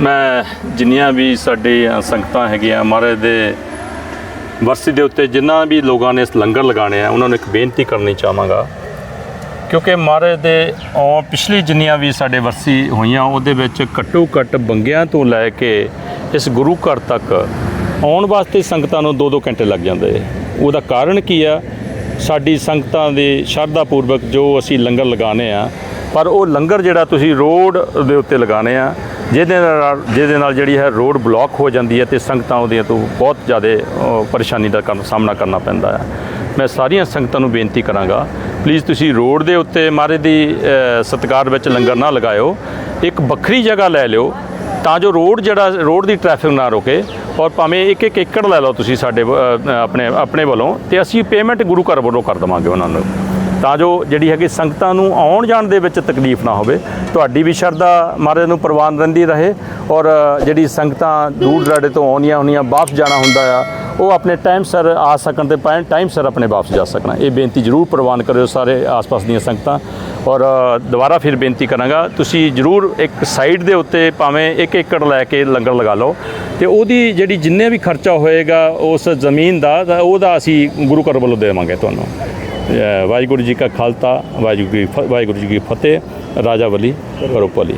ਮੈਂ ਜਿੰਨੀਆਂ ਵੀ ਸਾਡੀਆਂ ਸੰਗਤਾਂ ਹੈਗੀਆਂ, ਮਹਾਰਾਜ ਦੇ ਵਰਸੀ ਦੇ ਉੱਤੇ ਜਿੰਨਾ ਵੀ ਲੋਕਾਂ ਨੇ ਇਸ ਲੰਗਰ ਲਗਾਣੇ ਆ, ਉਹਨਾਂ ਨੂੰ ਇੱਕ ਬੇਨਤੀ ਕਰਨੀ ਚਾਹਾਂਗਾ। ਕਿਉਂਕਿ ਮਹਾਰਾਜ ਦੇ ਔ ਪਿਛਲੀ ਜਿੰਨੀਆਂ ਵੀ ਸਾਡੇ ਵਰਸੀ ਹੋਈਆਂ, ਉਹਦੇ ਵਿੱਚ ਘੱਟੋ ਘੱਟ ਬੰਗਿਆਂ ਤੋਂ ਲੈ ਕੇ ਇਸ ਗੁਰੂ ਘਰ ਤੱਕ ਆਉਣ ਵਾਸਤੇ ਸੰਗਤਾਂ ਨੂੰ 2-2 ਘੰਟੇ ਲੱਗ ਜਾਂਦੇ ਉਹਦਾ ਕਾਰਨ ਕੀ ਆ? ਸਾਡੀ ਸੰਗਤਾਂ ਦੇ ਸ਼ਰਧਾ ਪੂਰਵਕ ਜੋ ਅਸੀਂ ਲੰਗਰ ਲਗਾਣੇ ਆ, ਪਰ ਉਹ ਲੰਗਰ ਜਿਹੜਾ ਤੁਸੀਂ ਰੋਡ ਦੇ ਉੱਤੇ ਲਗਾਣੇ ਆ ਜਿਹਦੇ ਨਾਲ ਜਿਹਦੇ ਨਾਲ ਜਿਹੜੀ ਹੈ ਰੋਡ ਬਲੌਕ ਹੋ ਜਾਂਦੀ ਹੈ ਤੇ ਸੰਗਤਾਂ ਉਹਦੀਆਂ ਤੋਂ ਬਹੁਤ ਜ਼ਿਆਦਾ ਪਰੇਸ਼ਾਨੀ ਦਾ ਕਰਨ- ਸਾਹਮਣਾ ਕਰਨਾ ਪੈਂਦਾ ਹੈ। ਮੈਂ ਸਾਰੀਆਂ ਸੰਗਤਾਂ ਨੂੰ ਬੇਨਤੀ ਕਰਾਂਗਾ ਪਲੀਜ਼ ਤੁਸੀਂ ਰੋਡ ਦੇ ਉੱਤੇ ਮਹਾਰਾਜ ਦੀ ਅ, ਸਤਿਕਾਰ ਵਿੱਚ ਲੰਗਰ ਨਾ ਲਗਾਇਓ। ਇੱਕ ਵੱਖਰੀ ਜਗ੍ਹਾ ਲੈ ਲਿਓ ਤਾਂ ਜੋ ਰੋਡ ਜਿਹੜਾ ਰੋਡ ਦੀ ਟ੍ਰੈਫਿਕ ਨਾ ਰੁਕੇ ਔਰ ਭਾਵੇਂ ਇੱਕ ਇੱਕ ਏਕੜ ਲੈ ਲਓ ਤੁਸੀਂ ਸਾਡੇ ਆਪਣੇ ਆਪਣੇ ਵੱਲੋਂ ਤੇ ਅਸੀਂ ਪੇਮੈਂਟ ਗੁਰੂ ਘਰ ਵੱਲੋਂ ਕਰ ਦੇਵਾਂਗੇ ਉਹਨਾਂ ਨੂੰ। ਤਾਂ ਜੋ ਜਿਹੜੀ ਹੈਗੀ ਸੰਗਤਾਂ ਨੂੰ ਆਉਣ ਜਾਣ ਦੇ ਵਿੱਚ ਤਕਲੀਫ ਨਾ ਹੋਵੇ। ਤੁਹਾਡੀ ਵੀ ਸ਼ਰਧਾ ਮਹਾਰਾਜ ਨੂੰ ਪ੍ਰਵਾਨ ਰਹਿੰਦੀ ਰਹੇ ਔਰ ਜਿਹੜੀ ਸੰਗਤਾਂ ਦੂਰ ਦਰਾਡੇ ਤੋਂ ਆਉਂਦੀਆਂ ਹੁੰਦੀਆਂ ਵਾਪਸ ਜਾਣਾ ਹੁੰਦਾ ਆ, ਉਹ ਆਪਣੇ ਟਾਈਮ ਸਿਰ ਆ ਸਕਣ ਤੇ ਪਾਣ ਟਾਈਮ ਸਿਰ ਆਪਣੇ ਵਾਪਸ ਜਾ ਸਕਣ। ਇਹ ਬੇਨਤੀ ਜ਼ਰੂਰ ਪ੍ਰਵਾਨ ਕਰਿਓ ਸਾਰੇ ਆਸ-ਪਾਸ ਦੀਆਂ ਸੰਗਤਾਂ ਔਰ ਦੁਬਾਰਾ ਫਿਰ ਬੇਨਤੀ ਕਰਾਂਗਾ, ਤੁਸੀਂ ਜ਼ਰੂਰ ਇੱਕ ਸਾਈਡ ਦੇ ਉੱਤੇ ਭਾਵੇਂ ਇੱਕ ਏਕੜ ਲੈ ਕੇ ਲੰਗਰ ਲਗਾ ਲਓ ਤੇ ਉਹਦੀ ਜਿਹੜੀ ਜਿੰਨੇ ਵੀ ਖਰਚਾ ਹੋਏਗਾ ਉਸ ਜ਼ਮੀਨ ਦਾ, ਤਾਂ ਉਹਦਾ ਅਸੀਂ ਗੁਰੂ ਘਰ ਵੱਲੋਂ ਦੇਵਾਂਗੇ ਤੁਹਾਨੂੰ। ਵਾਹਿਗੁਰੂ ਜੀ ਕਾ ਖਾਲਸਾ ਵਾਹਿਗੁਰੂ ਜੀ ਕੀ ਵਾਹਿਗੁਰੂ ਜੀ ਕੀ ਫਤਿਹ ਰਾਜਾ ਵਲੀ ਰੂਪਲੀ